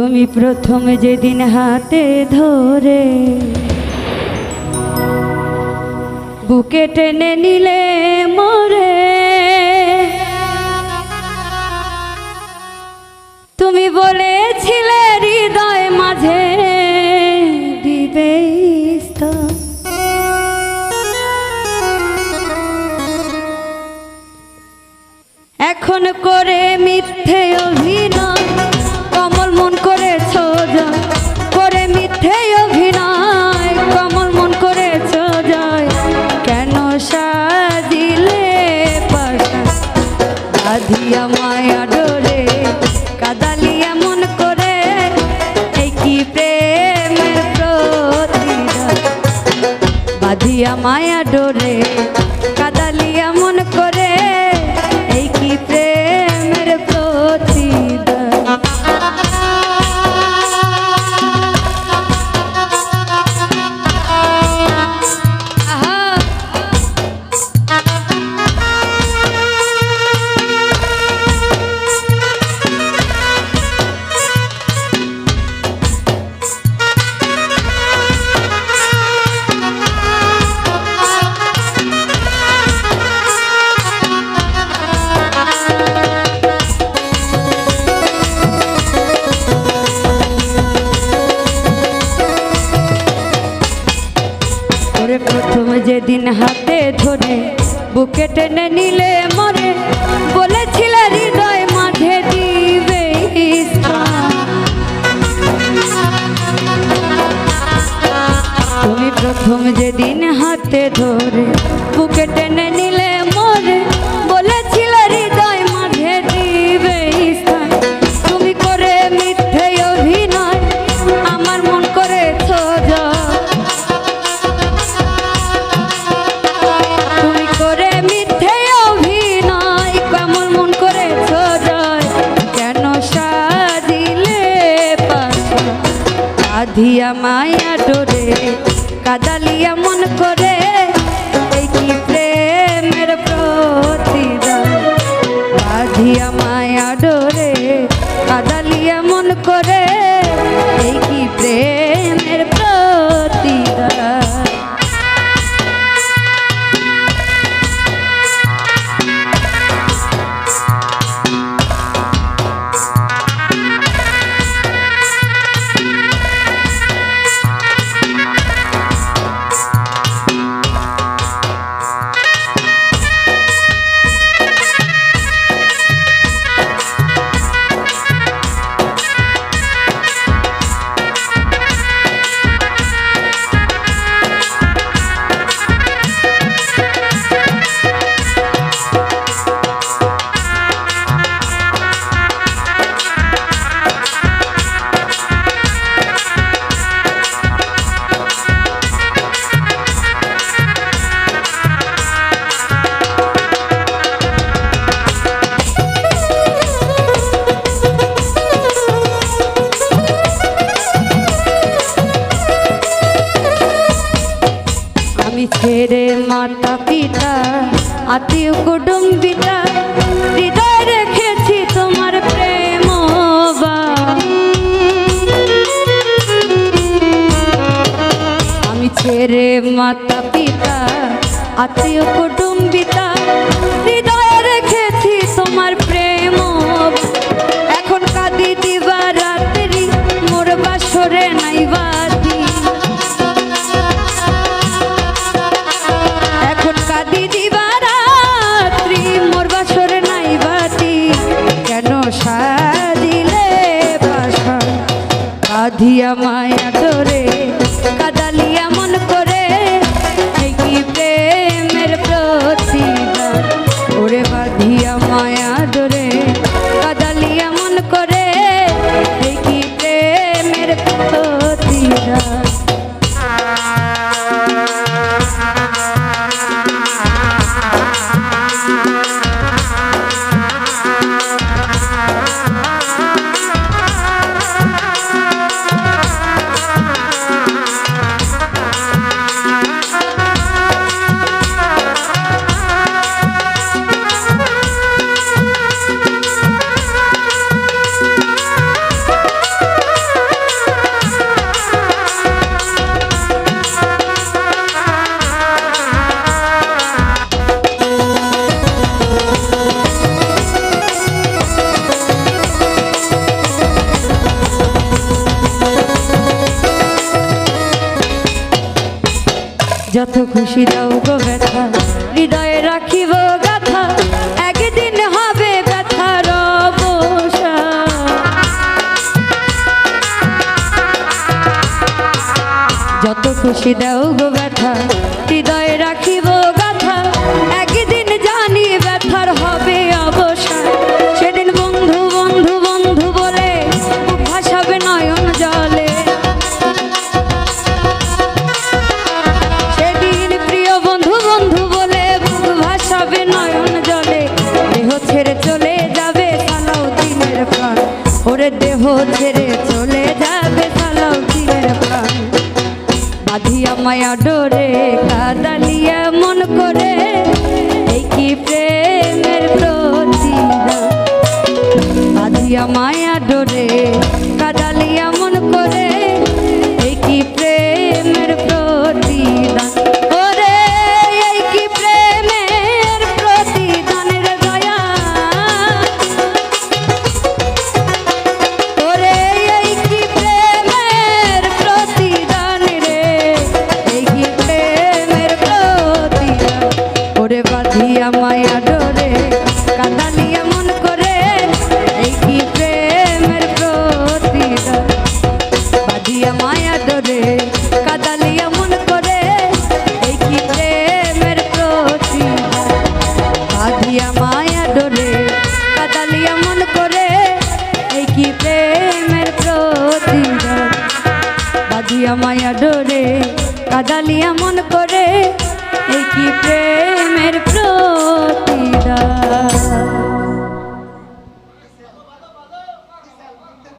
তুমি প্রথম যেদিন হাতে ধরে বুকে টেনে নিলে মরে। তুমি বলেছিলে হৃদয় মাঝে দিবে এখন করে মিথ্যে অভিনয় বাঁধিয়া মায়া ডোরে ওরে প্রথম যেদিন হাতে ধরে বুকে টেনে নিলে মরে, বলেছিল হৃদয় মাঠে দিবে। তুমি প্রথম যেদিন হাতে ধরে বুকে টেনে নিলে আধিয়া মায়া ডোরে কাদালিয়া মন করে এই কি প্রেমের প্রতিদান? আধিয়া আত্মীয় কুটুম্বিতা হৃদয় রেখেছি তোমার প্রেম আমি ছেড়ে মাতা পিতা আত্মীয় কাঁধিয়া মায়া যত খুশি দাও গো ব্যথা, হৃদয়ে রাখিব গাথা, একদিন হবে ব্যথার যত খুশি দাও গো ব্যথা, হৃদয়ে রাখিব বাঁধিয়া মায়া ডোরে কাদালিয়া মন করে কি প্রেমের প্রতি বাঁধিয়া মায়া ডোরে দিয়া মায়া ধরে কাদালিয়া মন করে এই কি প্রেমের প্রতিদা